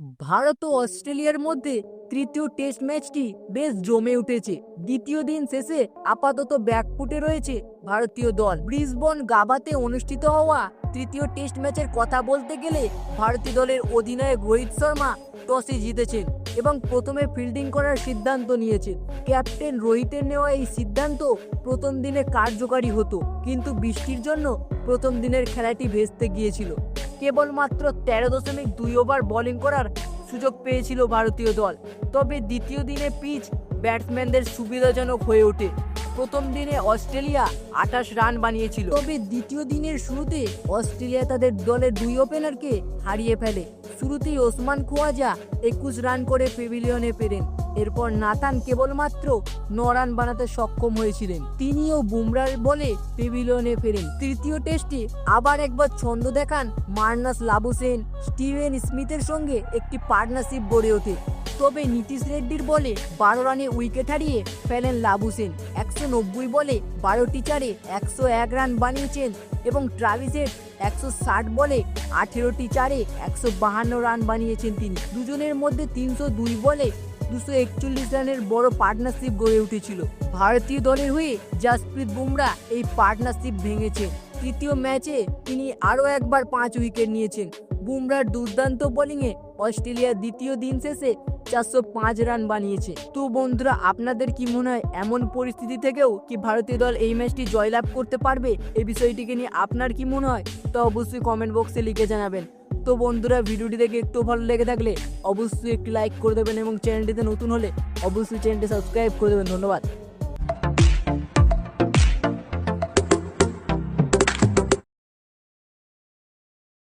ভারত ও অস্ট্রেলিয়ার মধ্যে তৃতীয় টেস্ট ম্যাচটি বেশ জমে উঠেছে। দ্বিতীয় দিন শেষে আপাতত ব্যাকফুটে রয়েছে ভারতীয় দল। ব্রিসবন গাবাতে অনুষ্ঠিত হওয়া তৃতীয় টেস্ট ম্যাচের কথা বলতে গেলে ভারতীয় দলের অধিনায়ক রোহিত শর্মা টসে জিতেছেন এবং প্রথমে ফিল্ডিং করার সিদ্ধান্ত নিয়েছেন। ক্যাপ্টেন রোহিতের নেওয়া এই সিদ্ধান্ত প্রথম দিনে কার্যকারী হতো, কিন্তু বৃষ্টির জন্য প্রথম দিনের খেলাটি ভেস্তে গিয়েছিল। কেবলমাত্র তেরো দশমিক দুই ওভার বোলিং করার সুযোগ পেয়েছিল ভারতীয় দল। তবে দ্বিতীয় দিনে পিচ ব্যাটসম্যানদের সুবিধাজনক হয়ে ওঠে। প্রথম দিনে অস্ট্রেলিয়া আঠাশ রান বানিয়েছিল। তবে দ্বিতীয় দিনের শুরুতে অস্ট্রেলিয়া তাদের দলের দুই ওপেনারকে হারিয়ে ফেলে। শুরুতেই ওসমান খোয়াজা একুশ রান করে পেভিলিয়নে ফেরেন। এরপর নাতান কেবলমাত্র ন রান বানাতে সক্ষম হয়েছিলেন। তিনিও বুমরার বলে পেভিলিয়নে ফেরেন। তৃতীয় টেস্টে আবার একবার ছন্দ দেখান মার্নাস লাবুসেন। স্টিভেন স্মিথের সঙ্গে একটি পার্টনারশিপ গড়ে ওঠে। তবে নীতিশ রেড্ডির বলে বারো রানে উইকেট হারিয়ে ফেলেন লাবুসেন। একশো নব্বই বলে বারোটি চারে একশো এক রান বানিয়েছেন এবং ট্রাভিসের একশো ষাট বলে আঠেরোটি চারে একশো বাহান্ন রান বানিয়েছেন তিনি। দুজনের মধ্যে তিনশো দুই বলে দুশো একচল্লিশ রানের বড় পার্টনারশিপ গড়ে উঠেছিল। ভারতীয় দলের হয়ে জাসপ্রীত বুমরা এই পার্টনারশিপ ভেঙেছেন তৃতীয় ম্যাচে তিনি আরও একবার পাঁচ উইকেট নিয়েছেন। বুমরার দুর্দান্ত বোলিংয়ে অস্ট্রেলিয়া দ্বিতীয় দিন শেষে চারশো পাঁচ রান বানিয়েছে। তো বন্ধুরা, আপনাদের কি মনে হয়, এমন পরিস্থিতি থেকেও কি ভারতীয় দল এই ম্যাচটি জয়লাভ করতে পারবে? এই বিষয়টিকে নিয়ে আপনার কি মনে হয়? তো অবশ্যই কমেন্ট বক্সে লিখে জানাবেন। তো বন্ধুরা, ভিডিওটি দেখে একটু ভালো লেগে থাকলে অবশ্যই একটি লাইক করে দেবেন এবং চ্যানেলটিতে নতুন হলে অবশ্যই চ্যানেলটি সাবস্ক্রাইব করে দেবেন। ধন্যবাদ।